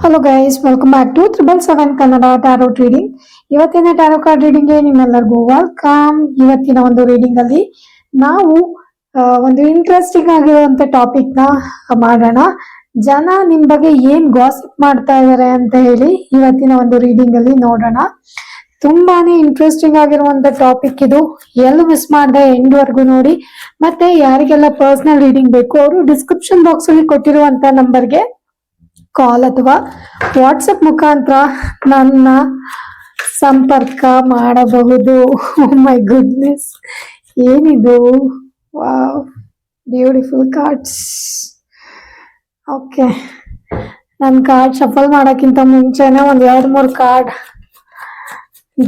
Hello guys welcome back to triple seven Kannada tarot reading ಇವತ್ತಿನ tarot card ರೀಡಿಂಗ್ಗೆ ನಿಮ್ಮೆಲ್ಲರಿಗೂ welcome ಇವತ್ತಿನ ಒಂದು ರೀಡಿಂಗ್ ಅಲ್ಲಿ ನಾವು ಒಂದು ಇಂಟ್ರೆಸ್ಟಿಂಗ್ ಆಗಿರುವಂತ ಟಾಪಿಕ್ನ ಮಾಡೋಣ. ಜನ ನಿಮ್ ಬಗ್ಗೆ ಏನ್ ಗಾಸಿಪ್ ಮಾಡ್ತಾ ಇದಾರೆ ಅಂತ ಹೇಳಿ ಇವತ್ತಿನ ಒಂದು ರೀಡಿಂಗ್ ಅಲ್ಲಿ ನೋಡೋಣ. ತುಂಬಾನೇ ಇಂಟ್ರೆಸ್ಟಿಂಗ್ ಆಗಿರುವಂತ ಟಾಪಿಕ್ ಇದು. ಎಲ್ಲೂ ಮಿಸ್ ಮಾಡದೆ ಎಂಡ್ ವರ್ಗು ನೋಡಿ. ಮತ್ತೆ ಯಾರಿಗೆಲ್ಲ ಪರ್ಸನಲ್ ರೀಡಿಂಗ್ ಬೇಕು, ಅವರು ಡಿಸ್ಕ್ರಿಪ್ಷನ್ ಬಾಕ್ಸ್ ಅಲ್ಲಿ ಕೊಟ್ಟಿರುವಂತ ನಂಬರ್ಗೆ ಕಾಲ್ ಅಥವಾ ವಾಟ್ಸಪ್ ಮುಖಾಂತರ ನನ್ನ ಸಂಪರ್ಕ ಮಾಡಬಹುದು. ಮೈ ಗುಡ್ನೆಸ್ ಏನಿದು? ಬ್ಯೂಟಿಫುಲ್ ಕಾರ್ಡ್ಸ್ ಓಕೆ ನನ್ನ ಕಾರ್ಡ್ ಶಫಲ್ ಮಾಡೋಕ್ಕಿಂತ ಮುಂಚೆನೆ ಒಂದು ಎರಡು ಮೂರು ಕಾರ್ಡ್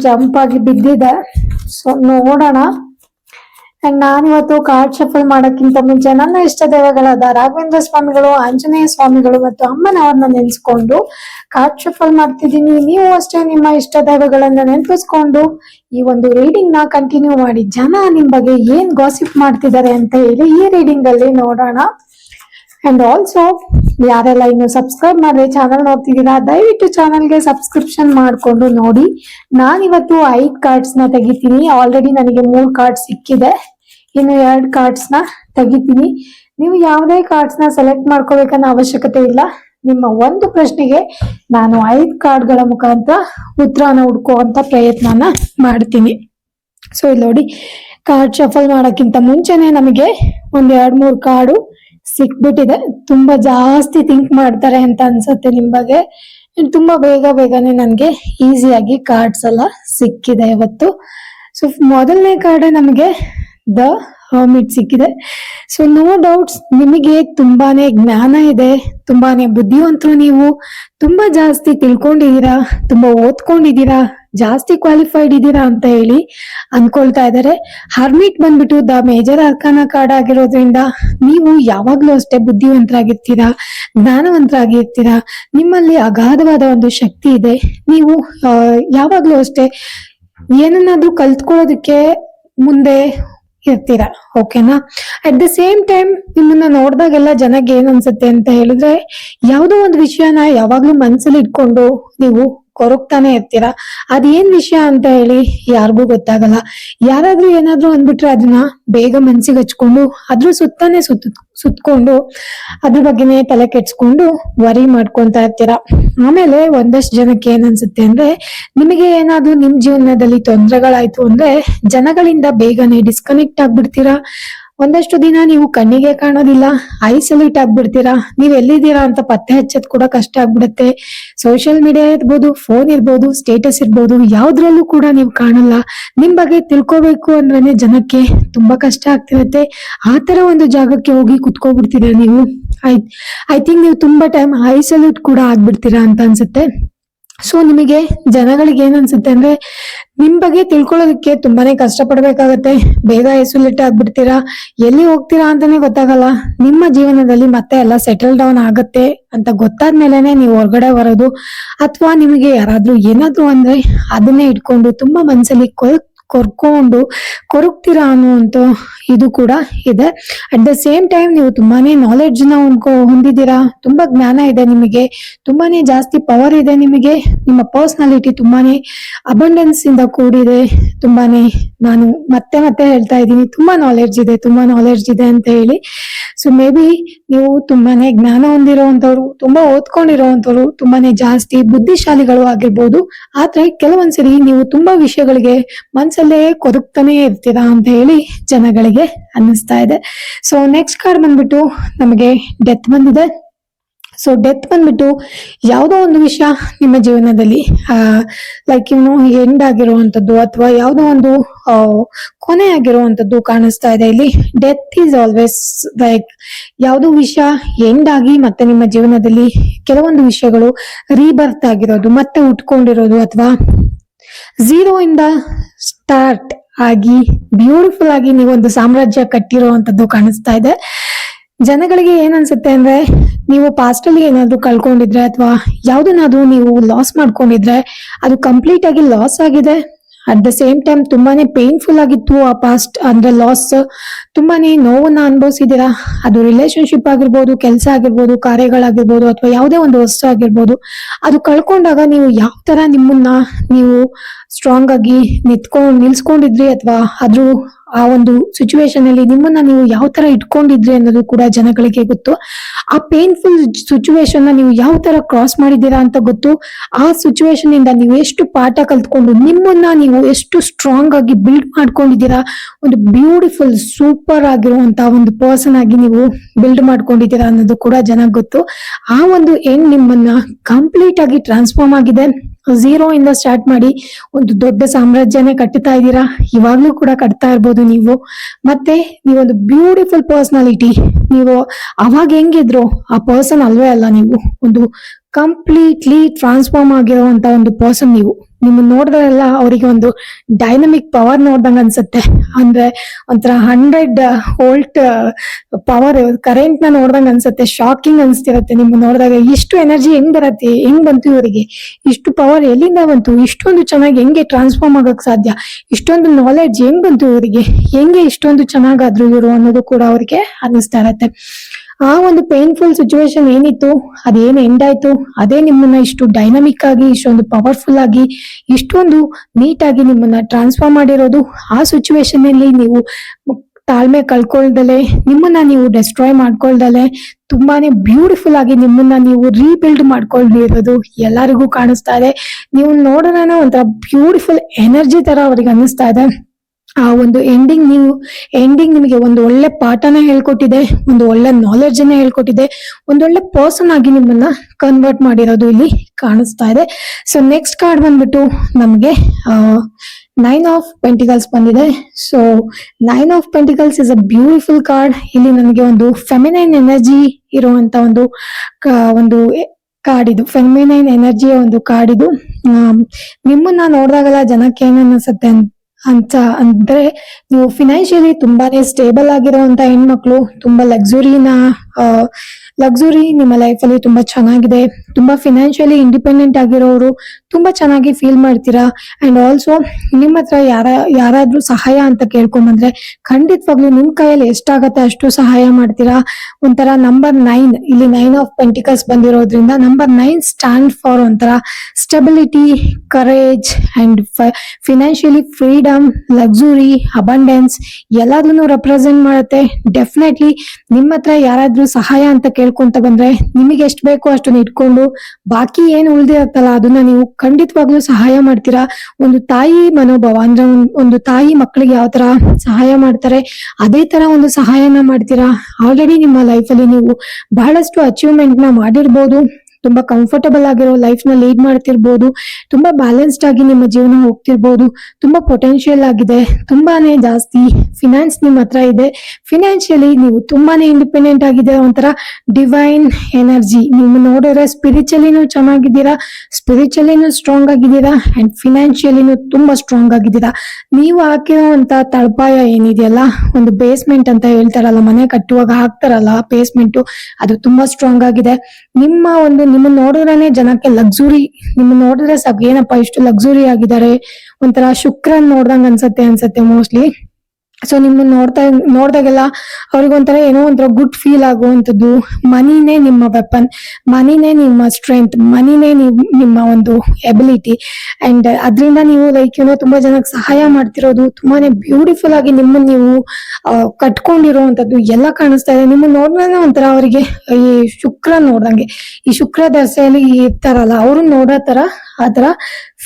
ಜಂಪ್ ಆಗಿ ಬಿದ್ದಿದೆ. ಸೊ ನೋಡೋಣ. ಅಂಡ್ ನಾನಿವತ್ತು ಕಾರ್ಡ್ ಶಫಲ್ ಮಾಡೋಕ್ಕಿಂತ ಮುಂಚೆ ನನ್ನ ಇಷ್ಟ ದೇವಗಳಾದ ರಾಘವೇಂದ್ರ ಸ್ವಾಮಿಗಳು, ಆಂಜನೇಯ ಸ್ವಾಮಿಗಳು ಮತ್ತು ಅಮ್ಮನವ್ರನ್ನ ನೆನೆಸ್ಕೊಂಡು ಕಾರ್ಡ್ ಶಫಲ್ ಮಾಡ್ತಿದ್ದೀನಿ. ನೀವು ಅಷ್ಟೇ ನಿಮ್ಮ ಇಷ್ಟ ದೇವಗಳನ್ನ ನೆನಪಿಸ್ಕೊಂಡು ಈ ಒಂದು ರೀಡಿಂಗ್ನ ಕಂಟಿನ್ಯೂ ಮಾಡಿ ಜನ ನಿಮ್ ಬಗ್ಗೆ ಏನ್ ಗಾಸಿಪ್ ಮಾಡ್ತಿದ್ದಾರೆ ಅಂತ ಹೇಳಿ ಈ ರೀಡಿಂಗ್ ಅಲ್ಲಿ ನೋಡೋಣ. ಅಂಡ್ ಆಲ್ಸೋ ಯಾರೆಲ್ಲ ಇನ್ನು ಸಬ್ಸ್ಕ್ರೈಬ್ ಮಾಡಿದ್ರೆ ಚಾನಲ್ ನೋಡ್ತಿದ್ದೀರಾ, ದಯವಿಟ್ಟು ಚಾನಲ್ಗೆ ಸಬ್ಸ್ಕ್ರಿಪ್ಷನ್ ಮಾಡಿಕೊಂಡು ನೋಡಿ. ನಾನಿವತ್ತು ಐದು ಕಾರ್ಡ್ಸ್ನ ತೆಗಿತೀನಿ. ಆಲ್ರೆಡಿ ನನಗೆ ಮೂರು ಕಾರ್ಡ್ ಸಿಕ್ಕಿದೆ. ಇನ್ನು ಎರಡು ಕಾರ್ಡ್ಸ್ನ ತೆಗಿತೀನಿ. ನೀವು ಯಾವುದೇ ಕಾರ್ಡ್ಸ್ನ ಸೆಲೆಕ್ಟ್ ಮಾಡ್ಕೋಬೇಕನ್ನೋ ಅವಶ್ಯಕತೆ ಇಲ್ಲ. ನಿಮ್ಮ ಒಂದು ಪ್ರಶ್ನೆಗೆ ನಾನು ಐದು ಕಾರ್ಡ್ಗಳ ಮುಖಾಂತರ ಉತ್ತರನ ಹುಡ್ಕೋವಂಥ ಪ್ರಯತ್ನನ ಮಾಡ್ತೀನಿ. ಸೊ ಇಲ್ಲಿ ನೋಡಿ ಕಾರ್ಡ್ ಶಫಲ್ ಮಾಡೋಕ್ಕಿಂತ ಮುಂಚೆನೆ ನಮಗೆ ಒಂದು ಎರಡು ಮೂರು ಕಾರ್ಡು ಸಿಕ್ಬಿಟ್ಟಿದೆ. ತುಂಬಾ ಜಾಸ್ತಿ ಥಿಂಕ್ ಮಾಡ್ತಾರೆ ಅಂತ ಅನ್ಸುತ್ತೆ ನಿಮ್ ಬಗ್ಗೆ ತುಂಬ ತುಂಬಾ ಬೇಗ ಬೇಗನೆ ನನ್ಗೆ ಈಸಿಯಾಗಿ ಕಾರ್ಡ್ಸ್ ಎಲ್ಲ ಸಿಕ್ಕಿದೆ ಇವತ್ತು. ಸೊ ಮೊದಲನೇ ಕಾರ್ಡ್ ನಮಗೆ ದ ಹರ್ಮಿಟ್ ಸಿಕ್ಕಿದೆ. ಸೊ ನೋ ಡೌಟ್ಸ್ ನಿಮಗೆ ತುಂಬಾನೇ ಜ್ಞಾನ ಇದೆ, ತುಂಬಾನೇ ಬುದ್ಧಿವಂತರು ನೀವು, ತುಂಬಾ ಜಾಸ್ತಿ ತಿಳ್ಕೊಂಡಿದ್ದೀರಾ, ತುಂಬಾ ಓದ್ಕೊಂಡಿದ್ದೀರಾ, ಜಾಸ್ತಿ ಕ್ವಾಲಿಫೈಡ್ ಇದ್ದೀರಾ ಅಂತ ಹೇಳಿ ಅನ್ಕೊಳ್ತಾ ಇದ್ದಾರೆ. ಹರ್ಮಿಟ್ ಬಂದ್ಬಿಟ್ಟು ದ ಮೇಜರ್ ಅರ್ಕಾನ ಕಾರ್ಡ್ ಆಗಿರೋದ್ರಿಂದ ನೀವು ಯಾವಾಗ್ಲೂ ಅಷ್ಟೇ ಬುದ್ಧಿವಂತರಾಗಿರ್ತೀರಾ, ಜ್ಞಾನವಂತರಾಗಿರ್ತೀರಾ, ನಿಮ್ಮಲ್ಲಿ ಅಗಾಧವಾದ ಒಂದು ಶಕ್ತಿ ಇದೆ. ನೀವು ಯಾವಾಗ್ಲೂ ಅಷ್ಟೇ ಏನನ್ನಾದ್ರೂ ಕಲ್ತ್ಕೊಳ್ಳೋದಕ್ಕೆ ಮುಂದೆ ಇರ್ತೀರಾ? ಓಕೆನಾ ಅಟ್ ದ ಸೇಮ್ ಟೈಮ್ ನಿಮ್ಮನ್ನ ನೋಡಿದಾಗೆಲ್ಲ ಜನಕ್ಕೆ ಏನ್ ಅನ್ಸುತ್ತೆ ಅಂತ ಹೇಳಿದ್ರೆ, ಯಾವುದೋ ಒಂದು ವಿಷಯನ ಯಾವಾಗ್ಲೂ ಮನ್ಸಲ್ಲಿ ಇಟ್ಕೊಂಡು ನೀವು ಕೊರಗ್ತಾನೆ ಇರ್ತೀರಾ? ಅದೇನ್ ವಿಷಯ ಅಂತ ಹೇಳಿ ಯಾರಿಗೂ ಗೊತ್ತಾಗಲ್ಲ. ಯಾರಾದ್ರೂ ಏನಾದ್ರೂ ಅಂದ್ಬಿಟ್ರೆ ಅದನ್ನ ಬೇಗ ಮನ್ಸಿಗೆ ಹಚ್ಕೊಂಡು, ಅದ್ರ ಸುತ್ತಾನೆ ಸುತ್ತ, ಸುತ್ಕೊಂಡು, ಅದ್ರ ಬಗ್ಗೆನೇ ತಲೆ ಕೆಡ್ಸ್ಕೊಂಡು ವರಿ ಮಾಡ್ಕೊಂತ ಇರ್ತೀರಾ? ಆಮೇಲೆ ಒಂದಷ್ಟು ಜನಕ್ಕೆ ಏನ್ ಅನ್ಸುತ್ತೆ ಅಂದ್ರೆ, ನಿಮಗೆ ಏನಾದ್ರೂ ನಿಮ್ ಜೀವನದಲ್ಲಿ ತೊಂದರೆಗಳಾಯ್ತು ಅಂದ್ರೆ, ಜನಗಳಿಂದ ಬೇಗನೆ ಡಿಸ್ಕನೆಕ್ಟ್ ಆಗ್ಬಿಡ್ತೀರಾ? ಒಂದಷ್ಟು ದಿನ ನೀವು ಕಣ್ಣಿಗೆ ಕಾಣೋದಿಲ್ಲ ಐಸೊಲೇಟ್ ಆಗ್ಬಿಡ್ತೀರಾ ನೀವ್ ಎಲ್ಲಿದ್ದೀರಾ ಅಂತ ಪತ್ತೆ ಹಚ್ಚೋದ್ ಕೂಡ ಕಷ್ಟ ಆಗ್ಬಿಡುತ್ತೆ. ಸೋಷಿಯಲ್ ಮೀಡಿಯಾ ಇರ್ಬೋದು ಫೋನ್ ಇರ್ಬೋದು ಸ್ಟೇಟಸ್ ಇರ್ಬೋದು, ಯಾವ್ದ್ರಲ್ಲೂ ಕೂಡ ನೀವು ಕಾಣಲ್ಲ. ನಿಮ್ ಬಗ್ಗೆ ತಿಳ್ಕೊಬೇಕು ಅಂದ್ರೆ ಜನಕ್ಕೆ ತುಂಬಾ ಕಷ್ಟ ಆಗ್ತಿರುತ್ತೆ. ಆತರ ತರ ಒಂದು ಜಾಗಕ್ಕೆ ಹೋಗಿ ಕುತ್ಕೋಬಿಡ್ತೀರಾ ನೀವು? ಐ ಐ ಥಿಂಕ್ ನೀವು ತುಂಬಾ ಟೈಮ್ ಐಸೊಲೇಟ್ ಕೂಡ ಆಗ್ಬಿಡ್ತೀರಾ ಅಂತ ಅನ್ಸುತ್ತೆ. ಸೊ ನಿಮಗೆ ಜನಗಳಿಗೆ ಏನ್ ಅನ್ಸುತ್ತೆ ಅಂದ್ರೆ, ನಿಮ್ ಬಗ್ಗೆ ತಿಳ್ಕೊಳ್ಳೋದಕ್ಕೆ ತುಂಬಾನೇ ಕಷ್ಟ ಪಡ್ಬೇಕಾಗತ್ತೆ ಬೇಗ ಐಸೋಲೇಟ್ ಆಗ್ಬಿಡ್ತೀರಾ? ಎಲ್ಲಿ ಹೋಗ್ತೀರಾ ಅಂತಾನೆ ಗೊತ್ತಾಗಲ್ಲ. ನಿಮ್ಮ ಜೀವನದಲ್ಲಿ ಮತ್ತೆ ಎಲ್ಲ ಸೆಟಲ್ ಡೌನ್ ಆಗತ್ತೆ ಅಂತ ಗೊತ್ತಾದ್ಮೇಲೆನೆ ನೀವು ಹೊರಗಡೆ ಬರೋದು. ಅಥವಾ ನಿಮಗೆ ಯಾರಾದ್ರೂ ಏನಾದ್ರು ಅಂದ್ರೆ ಅದನ್ನೇ ಇಟ್ಕೊಂಡು ತುಂಬಾ ಮನ್ಸಲ್ಲಿ ಕೊರ್ಕೊಂಡು ಕೊರಗ್ತೀರಾ ಅನ್ನುವಂತ ಇದು ಕೂಡ ಇದೆ. ಅಟ್ ದ ಸೇಮ್ ಟೈಮ್ ನೀವು ತುಂಬಾನೇ ನಾಲೆಡ್ಜ್ನ ಹೊಂದಿದ್ದೀರಾ? ತುಂಬಾ ಜ್ಞಾನ ಇದೆ ನಿಮಗೆ. ತುಂಬಾನೇ ಜಾಸ್ತಿ ಪವರ್ ಇದೆ ನಿಮಗೆ. ನಿಮ್ಮ ಪರ್ಸನಾಲಿಟಿ ತುಂಬಾನೇ ಅಬಂಡೆನ್ಸ್ ಇಂದ ಕೂಡಿದೆ. ತುಂಬಾನೇ ನಾನು ಮತ್ತೆ ಮತ್ತೆ ಹೇಳ್ತಾ ಇದ್ದೀನಿ, ತುಂಬಾ ನಾಲೆಡ್ಜ್ ಇದೆ, ತುಂಬಾ ನಾಲೆಡ್ಜ್ ಇದೆ ಅಂತ ಹೇಳಿ. ಸೊ ಮೇ ಬಿ ನೀವು ತುಂಬಾನೇ ಜ್ಞಾನ ಹೊಂದಿರುವಂತವ್ರು ತುಂಬಾ ಓದ್ಕೊಂಡಿರುವಂತವ್ರು ತುಂಬಾನೇ ಜಾಸ್ತಿ ಬುದ್ಧಿಶಾಲಿಗಳು ಆಗಿರ್ಬೋದು. ಆದ್ರೆ ಕೆಲವೊಂದ್ಸರಿ ನೀವು ತುಂಬಾ ವಿಷಯಗಳಿಗೆ ಮನ್ಸಲ್ಲೇ ಕೊರಗ್ತಾನೆ ಇರ್ತೀರಾ ಅಂತ ಹೇಳಿ ಜನಗಳಿಗೆ ಅನ್ನಿಸ್ತಾ ಇದೆ. ಸೊ ನೆಕ್ಸ್ಟ್ ಕಾರ್ಡ್ ಬಂದ್ಬಿಟ್ಟು ನಮಗೆ ಡೆತ್ ಬಂದಿದೆ. ಸೊ ಡೆತ್ ಬಂದ್ಬಿಟ್ಟು ಯಾವುದೋ ಒಂದು ವಿಷಯ ನಿಮ್ಮ ಜೀವನದಲ್ಲಿ ಲೈಕ್ ಇವನು ಎಂಡ್ ಆಗಿರುವಂಥದ್ದು ಅಥವಾ ಯಾವುದೋ ಒಂದು ಕೊನೆ ಆಗಿರುವಂಥದ್ದು ಕಾಣಿಸ್ತಾ ಇದೆ. ಇಲ್ಲಿ ಡೆತ್ ಈಸ್ ಆಲ್ವೇಸ್ ಲೈಕ್ ಯಾವುದೋ ವಿಷಯ ಎಂಡ್ ಆಗಿ ಮತ್ತೆ ನಿಮ್ಮ ಜೀವನದಲ್ಲಿ ಕೆಲವೊಂದು ವಿಷಯಗಳು ರೀಬರ್ತ್ ಆಗಿರೋದು, ಮತ್ತೆ ಉಟ್ಕೊಂಡಿರೋದು ಅಥವಾ ಝೀರೋ ಇಂದ ಸ್ಟಾರ್ಟ್ ಆಗಿ ಬ್ಯೂಟಿಫುಲ್ ಆಗಿ ನೀವೊಂದು ಸಾಮ್ರಾಜ್ಯ ಕಟ್ಟಿರುವಂತದ್ದು ಕಾಣಿಸ್ತಾ ಇದೆ. ಜನಗಳಿಗೆ ಏನ್ ಅನ್ಸುತ್ತೆ ಅಂದ್ರೆ ನೀವು ಪಾಸ್ಟ್ ಅಲ್ಲಿ ಏನಾದ್ರು ಕಳ್ಕೊಂಡಿದ್ರೆ ಅಥವಾ ಯಾವ್ದನ್ನಾದ್ರೂ ನೀವು ಲಾಸ್ ಮಾಡ್ಕೊಂಡಿದ್ರೆ ಅದು ಕಂಪ್ಲೀಟ್ ಆಗಿ ಲಾಸ್ ಆಗಿದೆ. ಅಟ್ ದ ಸೇಮ್ ಟೈಮ್ ತುಂಬಾನೇ ಪೇನ್ಫುಲ್ ಆಗಿತ್ತು ಆ ಪಾಸ್ಟ್ ಅಂದ್ರೆ ಲಾಸ್ ತುಂಬಾನೇ ನೋವನ್ನ ಅನುಭವಿಸಿದೀರಾ ಅದು ರಿಲೇಶನ್ಶಿಪ್ ಆಗಿರ್ಬೋದು, ಕೆಲಸ ಆಗಿರ್ಬೋದು, ಕಾರ್ಯಗಳಾಗಿರ್ಬೋದು, ಅಥವಾ ಯಾವುದೇ ಒಂದು ವಸ್ತು ಆಗಿರ್ಬೋದು. ಅದು ಕಳ್ಕೊಂಡಾಗ ನೀವು ಯಾವ ತರ ನಿಮ್ಮನ್ನ ನೀವು ಸ್ಟ್ರಾಂಗ್ ಆಗಿ ನಿತ್ಕೊಂಡು ನಿಲ್ಸ್ಕೊಂಡಿದ್ರಿ ಅಥವಾ ಅದ್ರ ಆ ಒಂದು ಸಿಚುವೇಶನ್ ಅಲ್ಲಿ ನಿಮ್ಮನ್ನ ನೀವು ಯಾವ ತರ ಇಟ್ಕೊಂಡಿದ್ರಿ ಅನ್ನೋದು ಕೂಡ ಜನಗಳಿಗೆ ಗೊತ್ತು. ಆ ಪೇನ್ಫುಲ್ ಸಿಚುವೇಶನ್ ನೀವು ಯಾವ ತರ ಕ್ರಾಸ್ ಮಾಡಿದ್ದೀರಾ ಅಂತ ಗೊತ್ತು. ಆ ಸಿಚುವೇಶನ್ ಇಂದ ನೀವು ಎಷ್ಟು ಪಾಠ ಕಲ್ತ್ಕೊಂಡು ನಿಮ್ಮನ್ನ ನೀವು ಎಷ್ಟು ಸ್ಟ್ರಾಂಗ್ ಆಗಿ ಬಿಲ್ಡ್ ಮಾಡ್ಕೊಂಡಿದ್ದೀರಾ. ಒಂದು ಬ್ಯೂಟಿಫುಲ್ ಸೂಪರ್ ಆಗಿರುವಂತ ಒಂದು ಪರ್ಸನ್ ಆಗಿ ನೀವು ಬಿಲ್ಡ್ ಮಾಡ್ಕೊಂಡಿದ್ದೀರಾ ಅನ್ನೋದು ಕೂಡ ಜನ ಗೊತ್ತು. ಆ ಒಂದು ಎಂಡ್ ನಿಮ್ಮನ್ನ ಕಂಪ್ಲೀಟ್ ಆಗಿ ಟ್ರಾನ್ಸ್ಫಾರ್ಮ್ ಆಗಿದೆ. ಝೀರೋ ಇಂದ ಸ್ಟಾರ್ಟ್ ಮಾಡಿ ಒಂದು ದೊಡ್ಡ ಸಾಮ್ರಾಜ್ಯನೇ ಕಟ್ಟುತ್ತಾ ಇದ್ದೀರಾ? ಇವಾಗ್ಲೂ ಕೂಡ ಕಟ್ತಾ ಇರ್ಬೋದು ನೀವು. ಮತ್ತೆ ನೀವೊಂದು ಬ್ಯೂಟಿಫುಲ್ ಪರ್ಸನಾಲಿಟಿ ನೀವು ಅವಾಗ ಹೆಂಗಿದ್ರು? ಆ ಪರ್ಸನ್ ಅಲ್ವೇ ಅಲ್ಲ ನೀವು. ಒಂದು ಕಂಪ್ಲೀಟ್ಲಿ ಟ್ರಾನ್ಸ್ಫಾರ್ಮ್ ಆಗಿರುವಂತ ಒಂದು ಪರ್ಸನ್ ನೀವು. ನಿಮ್ಮನ್ನ ನೋಡಿದ್ರೆಲ್ಲ, ಅವರಿಗೆ ಒಂದು ಡೈನಮಿಕ್ ಪವರ್ ನೋಡ್ದಂಗ ಅನ್ಸುತ್ತೆ. ಅಂದ್ರೆ ಒಂಥರ ಹಂಡ್ರೆಡ್ ವೋಲ್ಟ್ ಪವರ್ ಕರೆಂಟ್ನ ನೋಡ್ದಂಗ ಅನ್ಸುತ್ತೆ. ಶಾಕಿಂಗ್ ಅನ್ಸ್ತಿರತ್ತೆ ನಿಮ್ಮ ನೋಡಿದಾಗ. ಇಷ್ಟು ಎನರ್ಜಿ ಹೆಂಗ್ ಬರತ್ತೆ, ಹೆಂಗ್ ಬಂತು ಇವರಿಗೆ? ಇಷ್ಟು ಪವರ್ ಎಲ್ಲಿಂದ ಬಂತು? ಇಷ್ಟೊಂದು ಚೆನ್ನಾಗಿ ಹೆಂಗೆ ಟ್ರಾನ್ಸ್ಫಾರ್ಮ್ ಆಗಕ್ ಸಾಧ್ಯ? ಇಷ್ಟೊಂದು ನಾಲೆಡ್ಜ್ ಹೆಂಗ್ ಬಂತು ಇವರಿಗೆ? ಹೆಂಗೆ ಇಷ್ಟೊಂದು ಚೆನ್ನಾಗಾದ್ರು ಇವರು ಅನ್ನೋದು ಕೂಡ ಅವ್ರಿಗೆ ಅನ್ನಿಸ್ತಾ ಇರತ್ತೆ. ಆ ಒಂದು ಪೇನ್ಫುಲ್ ಸಿಚುವೇಶನ್ ಏನಿತ್ತು? ಅದೇನ್ ಎಂಡ್ ಆಯ್ತು? ಅದೇ ನಿಮ್ಮನ್ನ ಇಷ್ಟು ಡೈನಮಿಕ್ ಆಗಿ, ಇಷ್ಟೊಂದು ಪವರ್ಫುಲ್ ಆಗಿ, ಇಷ್ಟೊಂದು ನೀಟ್ ಆಗಿ ನಿಮ್ಮನ್ನ ಟ್ರಾನ್ಸ್ಫಾರ್ಮ್ ಮಾಡಿರೋದು. ಆ ಸಿಚುವೇಶನ್ ಅಲ್ಲಿ ನೀವು ತಾಳ್ಮೆ ಕಳ್ಕೊಳ್ದಲೆ, ನಿಮ್ಮನ್ನ ನೀವು ಡೆಸ್ಟ್ರಾಯ್ ಮಾಡ್ಕೊಳ್ದಲೆ, ತುಂಬಾನೇ ಬ್ಯೂಟಿಫುಲ್ ಆಗಿ ನಿಮ್ಮನ್ನ ನೀವು ರೀಬಿಲ್ಡ್ ಮಾಡ್ಕೊಂಡಿರೋದು ಎಲ್ಲರಿಗೂ ಕಾಣಿಸ್ತಾ ಇದೆ. ನೀವು ನೋಡೋಣ ಒಂಥರ ಬ್ಯೂಟಿಫುಲ್ ಎನರ್ಜಿ ತರ ಅವ್ರಿಗೆ ಅನ್ನಿಸ್ತಾ ಇದೆ. ಆ ಒಂದು ಎಂಡಿಂಗ್ ನೀವು ಎಂಡಿಂಗ್ ನಿಮಗೆ ಒಂದು ಒಳ್ಳೆ ಪಾಠನ ಹೇಳ್ಕೊಟ್ಟಿದೆ, ಒಂದು ಒಳ್ಳೆ ನಾಲೆಡ್ಜ್ ಅನ್ನ ಹೇಳ್ಕೊಟ್ಟಿದೆ ಒಂದೊಳ್ಳೆ ಪರ್ಸನ್ ಆಗಿ ನಿಮ್ಮನ್ನ ಕನ್ವರ್ಟ್ ಮಾಡಿರೋದು ಇಲ್ಲಿ ಕಾಣಿಸ್ತಾ ಇದೆ. ಸೊ ನೆಕ್ಸ್ಟ್ ಕಾರ್ಡ್ ಬಂದ್ಬಿಟ್ಟು ನಮಗೆ ನೈನ್ ಆಫ್ ಪೆಂಟಿಕಲ್ಸ್ ಬಂದಿದೆ. So nine of pentacles is a beautiful card ಇಲ್ಲಿ ನನಗೆ ಒಂದು ಫೆಮಿನೈನ್ ಎನರ್ಜಿ ಇರುವಂತ ಒಂದು ಒಂದು ಕಾರ್ಡ್ ಇದು. ಫೆಮಿನೈನ್ ಎನರ್ಜಿಯ ಒಂದು ಕಾರ್ಡ್ ಇದು. ನಿಮ್ಮನ್ನ ನೋಡಿದಾಗೆಲ್ಲ ಜನಕ್ಕೆ ಏನನ್ನಿಸುತ್ತೆ ಅಂತ ಅಂತ ಅಂದ್ರೆ ನೀವು ಫಿನಾನ್ಷಿಯಲಿ ತುಂಬಾನೇ ಸ್ಟೇಬಲ್ ಆಗಿರುವಂತ ಹೆಣ್ಮಕ್ಳು ತುಂಬಾ ಲಕ್ಸುರಿನ ಲಕ್ಸುರಿ ನಿಮ್ಮ ಲೈಫ್ ಅಲ್ಲಿ ತುಂಬಾ ಚೆನ್ನಾಗಿದೆ. ತುಂಬಾ ಫಿನಾನ್ಷಿಯಲಿ ಇಂಡಿಪೆಂಡೆಂಟ್ ಆಗಿರೋರು ತುಂಬಾ ಚೆನ್ನಾಗಿ ಫೀಲ್ ಮಾಡ್ತೀರಾ? ಅಂಡ್ ಆಲ್ಸೋ ನಿಮ್ಮ ಹತ್ರ ಯಾರ, ಯಾರಾದ್ರೂ ಸಹಾಯ ಅಂತ ಕೇಳ್ಕೊಂಬಂದ್ರೆ ಖಂಡಿತವಾಗ್ಲೂ ನಿಮ್ ಕೈಯಲ್ಲಿ ಎಷ್ಟಾಗತ್ತೆ ಅಷ್ಟು ಸಹಾಯ ಮಾಡ್ತೀರಾ? ಒಂಥರ ನಂಬರ್ ನೈನ್ ಇಲ್ಲಿ ನೈನ್ ಆಫ್ ಪೆಂಟಿಕಲ್ಸ್ ಬಂದಿರೋದ್ರಿಂದ ನಂಬರ್ ನೈನ್ ಸ್ಟ್ಯಾಂಡ್ ಫಾರ್ ಒಂಥರ stability courage and financially freedom luxury abundance ಎಲ್ಲದನ್ನು ರೆಪ್ರೆಸೆಂಟ್ ಮಾಡುತ್ತೆ. ಡೆಫಿನೆಟ್ಲಿ ನಿಮ್ಮ ಹತ್ರ ಯಾರಾದ್ರೂ ಸಹಾಯ ಅಂತ ಕೇಳ್ಕೊಂತ ಬಂದ್ರೆ ನಿಮಗೆ ಎಷ್ಟು ಬೇಕೋ ಅಷ್ಟನ್ನ ಇಟ್ಕೊಂಡು, ಬಾಕಿ ಏನ್ ಉಳ್ದಿರತ್ತಲ್ಲ ಅದನ್ನ ನೀವು ಖಂಡಿತವಾಗ್ಲೂ ಸಹಾಯ ಮಾಡ್ತೀರಾ? ಒಂದು ತಾಯಿ ಮನೋಭಾವ ಅಂದ್ರೆ ಒಂದು ತಾಯಿ ಮಕ್ಕಳಿಗೆ ಯಾವ ತರ ಸಹಾಯ ಮಾಡ್ತಾರೆ, ಅದೇ ತರ ಒಂದು ಸಹಾಯನ ಮಾಡ್ತೀರಾ? ಆಲ್ರೆಡಿ ನಿಮ್ಮ ಲೈಫ್ ಅಲ್ಲಿ ನೀವು ಬಹಳಷ್ಟು ಅಚೀವ್ಮೆಂಟ್ನ ಮಾಡಿರ್ಬೋದು. ತುಂಬಾ ಕಂಫರ್ಟಬಲ್ ಆಗಿರೋ ಲೈಫ್ನ ಲೀಡ್ ಮಾಡ್ತಿರ್ಬೋದು. ತುಂಬಾ ಬ್ಯಾಲೆನ್ಸ್ಡ್ ಆಗಿ ನಿಮ್ಮ ಜೀವನ ಹೋಗ್ತಿರ್ಬೋದು. ತುಂಬಾ ಪೊಟೆನ್ಶಿಯಲ್ ಆಗಿದೆ. ತುಂಬಾನೇ ಜಾಸ್ತಿ ಫಿನಾನ್ಸ್ ನಿಮ್ಮ ಹತ್ರ ಇದೆ. ಫಿನಾನ್ಷಿಯಲಿ ನೀವು ತುಂಬಾನೇ ಇಂಡಿಪೆಂಡೆಂಟ್ ಆಗಿದೆ ಒಂಥರ ಡಿವೈನ್ ಎನರ್ಜಿ ನೀವು ನೋಡಿದ್ರೆ ಸ್ಪಿರಿಚುಲಿನೂ ಚೆನ್ನಾಗಿದ್ದೀರಾ. ಸ್ಪಿರಿಚುಲಿನೂ ಸ್ಟ್ರಾಂಗ್ ಆಗಿದ್ದೀರಾ. ಅಂಡ್ ಫಿನಾನ್ಷಿಯಲಿನೂ ತುಂಬಾ ಸ್ಟ್ರಾಂಗ್ ಆಗಿದ್ದೀರಾ. ನೀವು ಹಾಕಿರುವಂತ ತಳಪಾಯ ಏನಿದೆಯಲ್ಲ? ಒಂದು ಬೇಸ್ಮೆಂಟ್ ಅಂತ ಹೇಳ್ತಾರಲ್ಲ, ಮನೆ ಕಟ್ಟುವಾಗ ಹಾಕ್ತಾರಲ್ಲ ಬೇಸ್ಮೆಂಟ್ ಅದು ತುಂಬಾ ಸ್ಟ್ರಾಂಗ್ ಆಗಿದೆ. ನಿಮ್ಮ ಒಂದು ನಿಮ್ಮ ನೋಡಿದ್ರೇನೆ ಜನಕ್ಕೆ ಲಕ್ಸುರಿ ನಿಮ್ಮ ನೋಡಿದ್ರೆ ಸಾಕು, ಏನಪ್ಪಾ ಇಷ್ಟು ಲಕ್ಸುರಿ ಆಗಿದ್ದಾರೆ, ಒಂಥರ ಶುಕ್ರನ್ ನೋಡ್ದಂಗ ಅನ್ಸತ್ತೆ ಅನ್ಸತ್ತೆ ಮೋಸ್ಟ್ಲಿ ಸೊ ನಿಮ್ಮನ್ನ ನೋಡ್ತಾ ನೋಡಿದಾಗೆಲ್ಲ ಅವ್ರಿಗೊಂಥರ ಏನೋ ಒಂಥರ ಗುಡ್ ಫೀಲ್ ಆಗುವಂಥದ್ದು. ಮನಿನೇ ನಿಮ್ಮ ವೆಪನ್ ಮನಿನೇ ನಿಮ್ಮ ಸ್ಟ್ರೆಂತ್ ಮನಿನೇ ನಿಮ್ಮ ಒಂದು ಎಬಿಲಿಟಿ ಅಂಡ್ ಅದರಿಂದ ನೀವು ಲೈಕ್ ಏನೋ ತುಂಬಾ ಜನಕ್ಕೆ ಸಹಾಯ ಮಾಡ್ತಿರೋದು ತುಂಬಾನೇ ಬ್ಯೂಟಿಫುಲ್ ಆಗಿ ನಿಮ್ಮನ್ನ ನೀವು ಆ, ಕಟ್ಕೊಂಡಿರುವಂತದ್ದು ಎಲ್ಲ ಕಾಣಿಸ್ತಾ ಇದೆ. ನಿಮ್ಮನ್ನ ನೋಡಿದ್ರೆ ಒಂಥರ ಅವರಿಗೆ ಈ ಶುಕ್ರ ನೋಡ್ದಂಗೆ. ಈ ಶುಕ್ರ ದರ್ಶೆಯಲ್ಲಿ ಇರ್ತಾರಲ್ಲ ಅವರು ನೋಡೋ ತರ ಆ ತರ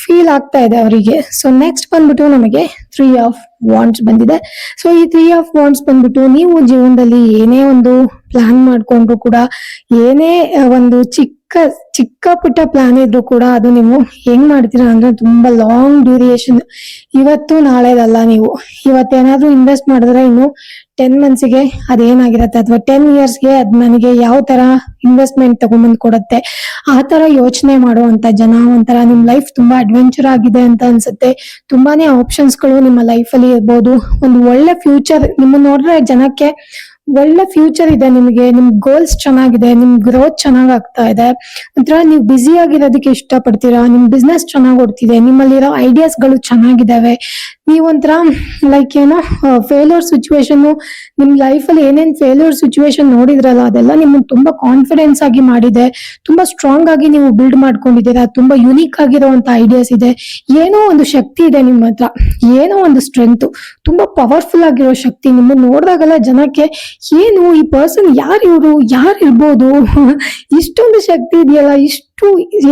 ಫೀಲ್ ಆಗ್ತಾ ಇದೆ ಅವರಿಗೆ. ಸೊ ನೆಕ್ಸ್ಟ್ ಬಂದ್ಬಿಟ್ಟು ನಮಗೆ ತ್ರೀ ಆಫ್ ವಾಂಡ್ಸ್ ಬಂದಿದೆ. ಸೊ ಈ ತ್ರೀ ಆಫ್ ವಾಂಡ್ಸ್ ಬಂದ್ಬಿಟ್ಟು ನೀವು ಜೀವನದಲ್ಲಿ ಏನೇ ಒಂದು ಪ್ಲಾನ್ ಮಾಡ್ಕೊಂಡ್ರು ಕೂಡ, ಏನೇ ಒಂದು ಚಿಕ್ಕ ಚಿಕ್ಕ ಪುಟ್ಟ ಪ್ಲಾನ್ ಇದ್ರು ಕೂಡ ಅದು ನೀವು ಹೆಂಗ್ ಮಾಡ್ತೀರಾ ಅಂದ್ರೆ ತುಂಬಾ ಲಾಂಗ್ ಡ್ಯೂರಿಯೇಷನ್ ಇವತ್ತು, ನಾಳೆದಲ್ಲ ನೀವು. ಇವತ್ತೇನಾದ್ರೂ ಇನ್ವೆಸ್ಟ್ ಮಾಡಿದ್ರೆ ಇನ್ನು ಟೆನ್ ಮಂತ್ಸ್ಗೆ ಅದೇನಾಗಿರತ್ತೆ ಅಥವಾ ಟೆನ್ ಇಯರ್ಸ್ಗೆ ಅದ್ ನನಗೆ ಯಾವ ತರ ಇನ್ವೆಸ್ಟ್ಮೆಂಟ್ ತಗೊಂಬಂದ್ ಕೊಡುತ್ತೆ? ಆ ತರ ಯೋಚನೆ ಮಾಡುವಂತ ಜನ, ಒಂಥರ ನಿಮ್ ಲೈಫ್ ತುಂಬಾ ಅಡ್ವೆಂಚರ್ ಆಗಿದೆ ಅಂತ ಅನ್ಸುತ್ತೆ. ತುಂಬಾನೇ ಆಪ್ಷನ್ಸ್ಗಳು ನಿಮ್ಮ ಲೈಫ್ ಅಲ್ಲಿ ಇರ್ಬೋದು. ಒಂದು ಒಳ್ಳೆ ಫ್ಯೂಚರ್ ನಿಮ್ಮ ನೋಡಿದ್ರೆ ಜನಕ್ಕೆ ಒಳ್ಳೆ ಫ್ಯೂಚರ್ ಇದೆ ನಿಮಗೆ, ನಿಮ್ ಗೋಲ್ಸ್ ಚೆನ್ನಾಗಿದೆ, ನಿಮ್ ಗ್ರೋತ್ ಚೆನ್ನಾಗ್ ಆಗ್ತಾ ಇದೆ. ಒಂಥರ ನೀವು ಬ್ಯುಸಿ ಆಗಿರೋದಕ್ಕೆ ಇಷ್ಟಪಡ್ತೀರಾ? ನಿಮ್ ಬಿಸ್ನೆಸ್ ಚೆನ್ನಾಗ್ ಓಡ್ತಿದೆ, ನಿಮ್ಮಲ್ಲಿರೋ ಐಡಿಯಾಸ್ಗಳು ಚೆನ್ನಾಗಿದಾವೆ. ನೀವೊಂಥರ ಲೈಕ್ ಏನೋ ಫೇಲ್ಯೂರ್ ಸಿಚುವೇಶನ್ ನಿಮ್ ಲೈಫ್ ಅಲ್ಲಿ ಏನೇನ್ ಫೇಲ್ಯೂರ್ ಸಿಚುವೇಶನ್ ನೋಡಿದ್ರಲ್ಲ, ಅದೆಲ್ಲ ನಿಮ್ಮನ್ನ ತುಂಬಾ ಕಾನ್ಫಿಡೆನ್ಸ್ ಆಗಿ ಮಾಡಿದೆ. ತುಂಬಾ ಸ್ಟ್ರಾಂಗ್ ಆಗಿ ನೀವು ಬಿಲ್ಡ್ ಮಾಡ್ಕೊಂಡಿದ್ದೀರಾ. ತುಂಬಾ ಯುನೀಕ್ ಆಗಿರುವಂತ ಐಡಿಯಾಸ್ ಇದೆ. ಏನೋ ಒಂದು ಶಕ್ತಿ ಇದೆ ನಿಮ್ಮ ಹತ್ರ. ಏನೋ ಒಂದು ಸ್ಟ್ರೆಂತ್ ತುಂಬಾ ಪವರ್ಫುಲ್ ಆಗಿರೋ ಶಕ್ತಿ. ನಿಮ್ಮನ್ನ ನೋಡಿದಾಗೆಲ್ಲ ಜನಕ್ಕೆ ಏನು ಈ ಪರ್ಸನ್ ಯಾರು ಇವರು? ಯಾರು ಇರ್ಬೋದು? ಇಷ್ಟೊಂದು ಶಕ್ತಿ ಇದೆಯಲ್ಲ ಇಷ್ಟು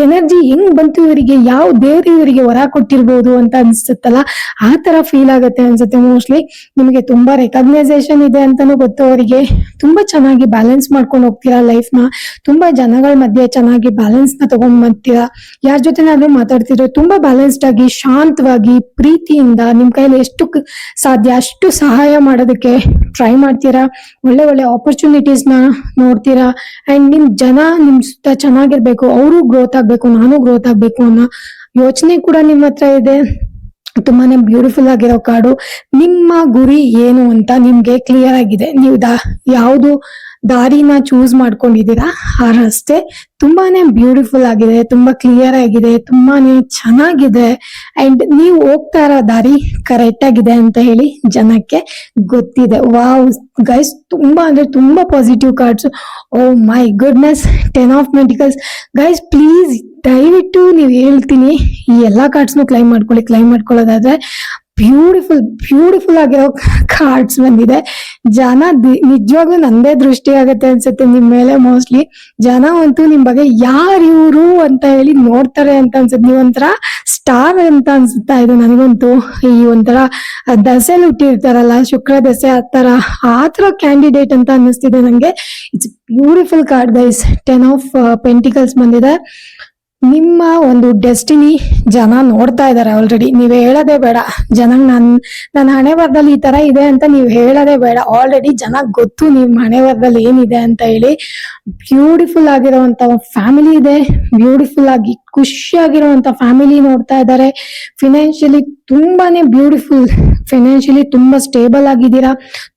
ಎನರ್ಜಿ ಹೆಂಗ್ ಬಂತು ಇವರಿಗೆ? ಯಾವ ದೇವ್ರು ಇವರಿಗೆ ಹೊರ ಕೊಟ್ಟಿರ್ಬೋದು ಅಂತ ಅನ್ಸುತ್ತಲ್ಲ? ಆ ತರ ಫೀಲ್ ಆಗುತ್ತೆ ಅನ್ಸುತ್ತೆ ಮೋಸ್ಟ್ಲಿ ನಿಮಗೆ ತುಂಬಾ ರೆಕಗ್ನೈಸೇಷನ್ ಇದೆ ಅಂತಾನು ಗೊತ್ತು ಅವರಿಗೆ. ತುಂಬಾ ಚೆನ್ನಾಗಿ ಬ್ಯಾಲೆನ್ಸ್ ಮಾಡ್ಕೊಂಡು ಹೋಗ್ತೀರಾ ಲೈಫ್ನ? ತುಂಬಾ ಜನಗಳ ಮಧ್ಯೆ ಚೆನ್ನಾಗಿ ಬ್ಯಾಲೆನ್ಸ್ನ ತಗೊಂಡ್ ಬರ್ತೀರಾ ಯಾರ ಜೊತೆನಾದ್ರೂ ಮಾತಾಡ್ತಿರೋ ತುಂಬಾ ಬ್ಯಾಲೆನ್ಸ್ಡ್ ಆಗಿ, ಶಾಂತವಾಗಿ, ಪ್ರೀತಿಯಿಂದ ನಿಮ್ ಕೈಯಲ್ಲಿ ಎಷ್ಟು ಸಾಧ್ಯ, ಅಷ್ಟು ಸಹಾಯ ಮಾಡೋದಕ್ಕೆ ಟ್ರೈ ಮಾಡ್ತೀರಾ? ಒಳ್ಳೆ ಒಳ್ಳೆ ಆಪರ್ಚುನಿಟೀಸ್ನ ನೋಡ್ತೀರಾ? ಅಂಡ್ ನಿಮ್ ಜನ ನಿಮ್ ಸುತ್ತ ಚೆನ್ನಾಗಿರ್ಬೇಕು. ಅವರು ಗ್ರೋತ್ ಆಗ್ಬೇಕು, ನಾನು ಗ್ರೋತ್ ಆಗ್ಬೇಕು ಅನ್ನೋ ಯೋಚನೆ ಕೂಡ ನಿಮ್ಮ ಹತ್ರ ಇದೆ. ತುಂಬಾನೇ ಬ್ಯೂಟಿಫುಲ್ ಆಗಿರೋ ಕಾಡು. ನಿಮ್ಮ ಗುರಿ ಏನು ಅಂತ ನಿಮ್ಗೆ ಕ್ಲಿಯರ್ ಆಗಿದೆ. ನೀವು ದಾ ಯಾವುದು ದಾರಿನ ಚೂಸ್ ಮಾಡ್ಕೊಂಡಿದ್ದೀರಾ? ಆ ರಸ್ತೆ ತುಂಬಾನೇ ಬ್ಯೂಟಿಫುಲ್ ಆಗಿದೆ, ತುಂಬಾ ಕ್ಲಿಯರ್ ಆಗಿದೆ, ತುಂಬಾನೇ ಚೆನ್ನಾಗಿದೆ. ಅಂಡ್ ನೀವು ಹೋಗ್ತಾ ಇರೋ ದಾರಿ ಕರೆಕ್ಟ್ ಆಗಿದೆ ಅಂತ ಹೇಳಿ ಜನಕ್ಕೆ ಗೊತ್ತಿದೆ. ವಾವ್ ಗೈಸ್ ತುಂಬಾ ಅಂದ್ರೆ ತುಂಬಾ positive cards oh my goodness ten of medicals guys please ದಯವಿಟ್ಟು ನೀವು ಹೇಳ್ತೀನಿ, ಈ ಎಲ್ಲಾ ಕಾರ್ಡ್ಸ್ನು ಕ್ಲೈಮ್ ಮಾಡ್ಕೊಳ್ಳಿ ಕ್ಲೈಮ್ ಮಾಡ್ಕೊಳ್ಳೋದಾದ್ರೆ ಬ್ಯೂಟಿಫುಲ್ ಬ್ಯೂಟಿಫುಲ್ ಆಗಿರೋ ಕಾರ್ಡ್ಸ್ ಬಂದಿದೆ. ಜನ ನಿಜವಾಗ್ಲೂ ನಂದೇ ದೃಷ್ಟಿ ಆಗತ್ತೆ ಅನ್ಸುತ್ತೆ ನಿಮ್ ಮೇಲೆ ಮೋಸ್ಟ್ಲಿ ಜನ ಅಂತೂ ನಿಮ್ ಬಗ್ಗೆ ಯಾರು ಇವರು ಅಂತ ಹೇಳಿ ನೋಡ್ತಾರೆ ಅಂತ ಅನ್ಸುತ್ತೆ. ನೀವೊಂಥರ ಸ್ಟಾರ್ ಅಂತ ಅನ್ಸುತ್ತಾ ಇದು ನನಗಂತೂ. ಈ ಒಂಥರ ದಸೆಲ್ ಹುಟ್ಟಿರ್ತಾರಲ್ಲ, ಶುಕ್ರ ದಸೆ ಆ ತರ ಆ ತರ ಕ್ಯಾಂಡಿಡೇಟ್ ಅಂತ ಅನ್ನಿಸ್ತಿದೆ ನಂಗೆ. It's beautiful card guys ten of pentacles ಬಂದಿದೆ. ನಿಮ್ಮ ಒಂದು ಡೆಸ್ಟಿನಿ ಜನ ನೋಡ್ತಾ ಇದಾರೆ ಆಲ್ರೆಡಿ ನೀವ್ ಹೇಳೋದೇ ಬೇಡ. ಜನ ನನ್, ನನ್ನ ಹಣೆ ಈ ತರ ಇದೆ ಅಂತ ನೀವ್ ಹೇಳೋದೇ ಬೇಡ. ಆಲ್ರೆಡಿ ಜನ ಗೊತ್ತು ನಿಮ್ ಹಣೆ ಏನಿದೆ ಅಂತ ಹೇಳಿ. ಬ್ಯೂಟಿಫುಲ್ ಆಗಿರುವಂತ ಫ್ಯಾಮಿಲಿ ಇದೆ. ಬ್ಯೂಟಿಫುಲ್ ಆಗಿ, ಖುಷಿಯಾಗಿರುವಂತ ಫ್ಯಾಮಿಲಿ ನೋಡ್ತಾ ಇದ್ದಾರೆ ಫಿನಾನ್ಷಿಯಲಿ ತುಂಬಾನೇ ಬ್ಯೂಟಿಫುಲ್ ಫಿನಾನ್ಷಿಯಲಿ ತುಂಬಾ ಸ್ಟೇಬಲ್ ಆಗಿದ್ದೀರಾ.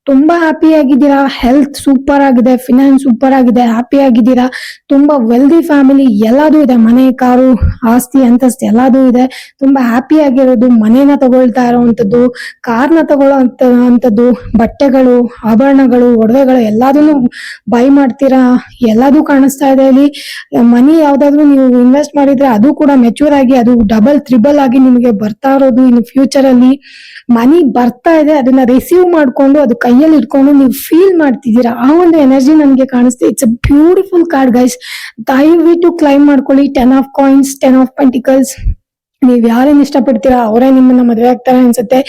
ತುಂಬಾ ಹ್ಯಾಪಿ ಆಗಿದ್ದೀರಾ? ಹೆಲ್ತ್ ಸೂಪರ್ ಆಗಿದೆ ಫಿನಾನ್ಸ್ ಸೂಪರ್ ಆಗಿದೆ ಹ್ಯಾಪಿ ಆಗಿದ್ದೀರಾ? ತುಂಬಾ ವೆಲ್ದಿ ಫ್ಯಾಮಿಲಿ ಎಲ್ಲದೂ ಇದೆ. ಮನೆ, ಕಾರು, ಆಸ್ತಿ, ಅಂತಸ್ತು ಎಲ್ಲದೂ ಇದೆ. ತುಂಬಾ ಹ್ಯಾಪಿ ಆಗಿರೋದು, ಮನೇನ ತಗೊಳ್ತಾ ಇರೋವಂಥದ್ದು, ಕಾರ್ನ ತಗೊಳ್ಳೋ ಬಟ್ಟೆಗಳು, ಆಭರಣಗಳು, ಒಡವೆಗಳು ಎಲ್ಲದನ್ನು ಬೈ ಮಾಡ್ತೀರಾ? ಎಲ್ಲದೂ ಕಾಣಿಸ್ತಾ ಇದೆ ಇಲ್ಲಿ. ಮನಿ ಯಾವ್ದಾದ್ರು ನೀವು ಇನ್ವೆಸ್ಟ್ ಮಾಡಿದ್ರೆ ಅದು ಕೂಡ ಮೆಚೂರ್ ಆಗಿ, ಅದು ಡಬಲ್ ತ್ರಿಬಲ್ ಆಗಿ ನಿಮಗೆ ಬರ್ತಾ ಇರೋದು ಇನ್ನು ಫ್ಯೂಚರ್ ಅಲ್ಲಿ. ಮನಿ ಬರ್ತಾ ಇದೆ, ಅದನ್ನ ರಿಸೀವ್ ಮಾಡ್ಕೊಂಡು ಅದು ಕೈಯಲ್ಲಿ ಇಟ್ಕೊಂಡು ನೀವು ಫೀಲ್ ಮಾಡ್ತಿದ್ದೀರಾ? ಆ ಒಂದು ಎನರ್ಜಿ ನನಗೆ ಕಾಣಿಸ್ತೆ it's a beautiful card guys ದಯವಿಟ್ಟು ಕ್ಲೈಮ್ ಮಾಡ್ಕೊಳ್ಳಿ. Ten of coins ten of pentacles ನೀವ್ ಯಾರನ್ನ ಇಷ್ಟಪಡ್ತೀರಾ, ಅವರೇ ನಿಮ್ಮನ್ನ ಮದುವೆ ಆಗ್ತಾರೆ ಅನ್ಸುತ್ತೆ.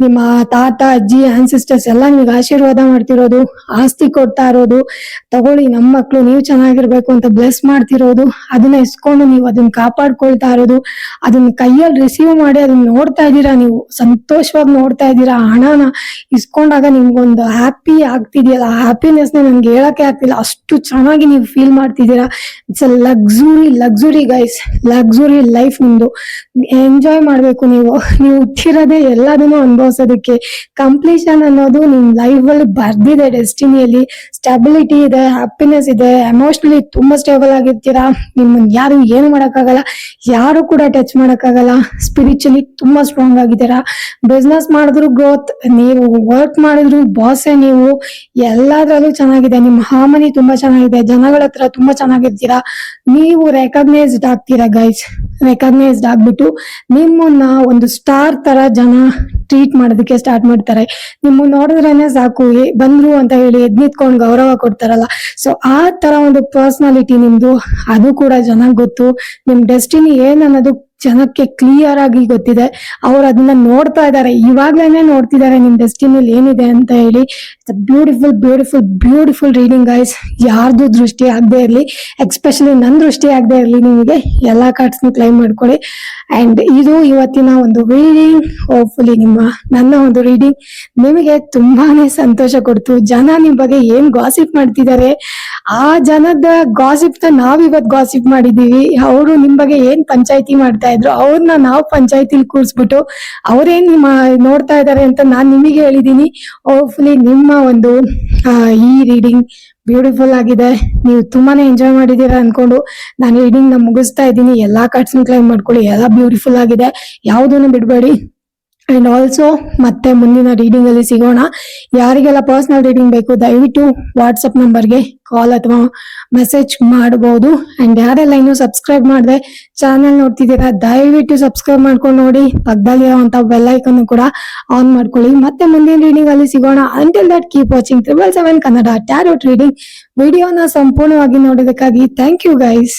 ನಿಮ್ಮ ತಾತ, ಅಜ್ಜಿ ಆನ್ಸಿಸ್ಟರ್ಸ್ ಎಲ್ಲ ನಿಮ್ಗೆ ಆಶೀರ್ವಾದ ಮಾಡ್ತಿರೋದು, ಆಸ್ತಿ ಕೊಡ್ತಾ ಇರೋದು. ತಗೊಳ್ಳಿ ನಮ್ಮ ಮಕ್ಳು, ನೀವು ಚೆನ್ನಾಗಿರ್ಬೇಕು ಅಂತ ಬ್ಲೆಸ್ ಮಾಡ್ತಿರೋದು. ಅದನ್ನ ಇಸ್ಕೊಂಡು ನೀವು ಅದನ್ನ ಕಾಪಾಡ್ಕೊಳ್ತಾ ಇರೋದು. ಅದನ್ನ ಕೈಯಲ್ಲಿ ರಿಸೀವ್ ಮಾಡಿ ಅದನ್ನ ನೋಡ್ತಾ ಇದ್ದೀರಾ ನೀವು, ಸಂತೋಷವಾಗಿ ನೋಡ್ತಾ ಇದ್ದೀರಾ, ಹಣನ ಇಸ್ಕೊಂಡಾಗ ನಿಮ್ಗೊಂದು ಹ್ಯಾಪಿ ಆಗ್ತಿದೆಯಲ್ಲ ಹ್ಯಾಪಿನೆಸ್ ನನ್ಗೆ ಹೇಳಕ್ಕೆ ಆಗ್ತಿಲ್ಲ. ಅಷ್ಟು ಚೆನ್ನಾಗಿ ನೀವು ಫೀಲ್ ಮಾಡ್ತಿದ್ದೀರಾ. It's a luxury luxury guys luxury life ನಿಮ್ದು. ಎಂಜಾಯ್ ಮಾಡ್ಬೇಕು ನೀವು. ನೀವು ಹುಟ್ಟಿರೋದೇ ಎಲ್ಲದನ್ನು ಅನುಭವಿಸೋದಕ್ಕೆ. ಕಂಪ್ಲೀಷನ್ ಅನ್ನೋದು ನಿಮ್ ಲೈಫ್ ಅಲ್ಲಿ ಬರ್ದಿದೆ ಡೆಸ್ಟಿನಿಯಲ್ಲಿ ಸ್ಟೆಬಿಲಿಟಿ ಇದೆ ಹ್ಯಾಪಿನೆಸ್ ಇದೆ ಎಮೋಷನಲಿ ತುಂಬಾ ಸ್ಟೇಬಲ್ ಆಗಿರ್ತೀರಾ? ನಿಮ್ಮನ್ನ ಯಾರು ಏನು ಮಾಡೋಕ್ಕಾಗಲ್ಲ, ಯಾರು ಕೂಡ ಟಚ್ ಮಾಡೋಕ್ಕಾಗಲ್ಲ ಸ್ಪಿರಿಚುಲಿ ತುಂಬಾ ಸ್ಟ್ರಾಂಗ್ ಆಗಿದ್ದೀರಾ? ಬಿಸ್ನೆಸ್ ಮಾಡಿದ್ರು ಗ್ರೋತ್ ನೀವು ವರ್ಕ್ ಮಾಡಿದ್ರು ಬಾಸೇ ನೀವು, ಎಲ್ಲದ್ರಲ್ಲೂ ಚೆನ್ನಾಗಿದೆ, ನಿಮ್ಮ ಹಾರ್ಮನಿ ತುಂಬಾ ಚೆನ್ನಾಗಿದೆ, ಜನಗಳ ಹತ್ರ ತುಂಬಾ ಚೆನ್ನಾಗಿರ್ತೀರಾ? ನೀವು ರೆಕಗ್ನೈಸ್ಡ್ ಆಗ್ತೀರಾ ಗೈಸ್ ರೆಕಗ್ನೈಸ್ಡ್ ಆಗ್ಬಿಟ್ಟು ನಿಮ್ಮನ್ನ ಒಂದು ಸ್ಟಾರ್ ತರ ಜನ ಟ್ರೀಟ್ ಮಾಡೋದಕ್ಕೆ ಸ್ಟಾರ್ಟ್ ಮಾಡ್ತಾರೆ. ನಿಮ್ಮ ನೋಡಿದ್ರೇನೆ ಸಾಕು ಬಂದ್ರು ಅಂತ ಹೇಳಿ ಎದ್ ನಿಂತ್ಕೊಂಡು ಗೌರವ ಕೊಡ್ತಾರಲ್ಲ. ಸೊ ಆ ತರ ಒಂದು ಪರ್ಸನಾಲಿಟಿ ನಿಮ್ದು, ಅದು ಕೂಡ ಜನ ಗೊತ್ತು. ನಿಮ್ ಡೆಸ್ಟಿನಿ ಏನ್ ಅನ್ನೋದು ಜನಕ್ಕೆ ಕ್ಲಿಯರ್ ಆಗಿ ಗೊತ್ತಿದೆ. ಅವ್ರು ಅದನ್ನ ನೋಡ್ತಾ ಇದ್ದಾರೆ. ಇವಾಗ್ಲೇನೆ ನೋಡ್ತಿದ್ದಾರೆ ನಿಮ್ ಡೆಸ್ಟಿನಲ್ಲಿ ಏನಿದೆ ಅಂತ ಹೇಳಿ. Beautiful beautiful beautiful reading guys ಯಾರ್ದು ದೃಷ್ಟಿ ಆಗದೆ ಇರಲಿ ಎಕ್ಸ್ಪೆಷಲಿ ನನ್ನ ದೃಷ್ಟಿ ಆಗದೆ ಇರಲಿ, ನಿಮಗೆ ಎಲ್ಲಾ ಕಾರ್ಡ್ಸ್ ಕ್ಲೈಮ್ ಮಾಡ್ಕೊಳ್ಳಿ. ಅಂಡ್ ಇದು ಇವತ್ತಿನ ಒಂದು ರೀಡಿಂಗ್ ಹೋಪ್ಫುಲಿ ನಿಮ್ಮ, ನನ್ನ ಒಂದು ರೀಡಿಂಗ್ ನಿಮಗೆ ತುಂಬಾನೇ ಸಂತೋಷ ಕೊಡ್ತು. ಜನ ನಿಮ್ ಬಗ್ಗೆ ಏನ್ ಗಾಸಿಪ್ ಮಾಡ್ತಿದ್ದಾರೆ? ಆ ಜನದ ಗಾಸಿಪ್ನ ನಾವ್ ಇವತ್ ಗಾಸಿಪ್ ಮಾಡಿದೀವಿ ಅವರು ನಿಮ್ ಬಗ್ಗೆ ಏನ್ ಪಂಚಾಯತಿ ಮಾಡ್ತಾ ಇದ್ರು. ಅವ್ರನ್ನ ನಾವು ಪಂಚಾಯತಿಲಿ ಕೂರಿಸ್ಬಿಟ್ಟು ಅವ್ರೇನ್ ನಿಮ್ಮ ನೋಡ್ತಾ ಇದ್ದಾರೆ ಅಂತ ನಾನ್ ನಿಮಗೆ ಹೇಳಿದೀನಿ. ಹೋಪ್ಫುಲಿ ನಿಮ್ಮ ಒಂದು ಈ ರೀಡಿಂಗ್ ಬ್ಯೂಟಿಫುಲ್ ಆಗಿದೆ. ನೀವು ತುಂಬಾನೇ ಎಂಜಾಯ್ ಮಾಡಿದೀರಾ ಅನ್ಕೊಂಡು ನಾನು ರೀಡಿಂಗ್ನ ಮುಗಿಸ್ತಾ ಇದ್ದೀನಿ. ಎಲ್ಲಾ ಕಾರ್ಡ್ಸ್ ಕ್ಲೈಮ್ ಮಾಡ್ಕೊಳ್ಳಿ. ಎಲ್ಲ ಬ್ಯೂಟಿಫುಲ್ ಆಗಿದೆ. ಯಾವುದನ್ನು ಬಿಡಬೇಡಿ. ಅಂಡ್ ಆಲ್ಸೋ ಮತ್ತೆ ಮುಂದಿನ ರೀಡಿಂಗಲ್ಲಿ ಸಿಗೋಣ. ಯಾರಿಗೆಲ್ಲ ಪರ್ಸ್ನಲ್ ರೀಡಿಂಗ್ ಬೇಕು, ದಯವಿಟ್ಟು ವಾಟ್ಸಪ್ ನಂಬರ್ಗೆ ಕಾಲ್ ಅಥವಾ ಮೆಸೇಜ್ ಮಾಡಬಹುದು ಆ್ಯಂಡ್ ಯಾರೆಲ್ಲ ಇನ್ನೂ ಸಬ್ಸ್ಕ್ರೈಬ್ ಮಾಡಿದೆ ಚಾನಲ್ ನೋಡ್ತಿದ್ದೀರಾ, ದಯವಿಟ್ಟು ಸಬ್ಸ್ಕ್ರೈಬ್ ಮಾಡ್ಕೊಂಡು ನೋಡಿ. ಪಕ್ಕದಲ್ಲಿರುವಂತ ಬೆಲ್ಲೈಕನ್ನು ಕೂಡ ಆನ್ ಮಾಡ್ಕೊಳ್ಳಿ. ಮತ್ತೆ ಮುಂದಿನ ರೀಡಿಂಗಲ್ಲಿ ಸಿಗೋಣ. Until that keep watching triple seven Kannada tarot reading ವಿಡಿಯೋನ ಸಂಪೂರ್ಣವಾಗಿ ನೋಡೋದಕ್ಕಾಗಿ ಥ್ಯಾಂಕ್ ಯು ಗೈಸ್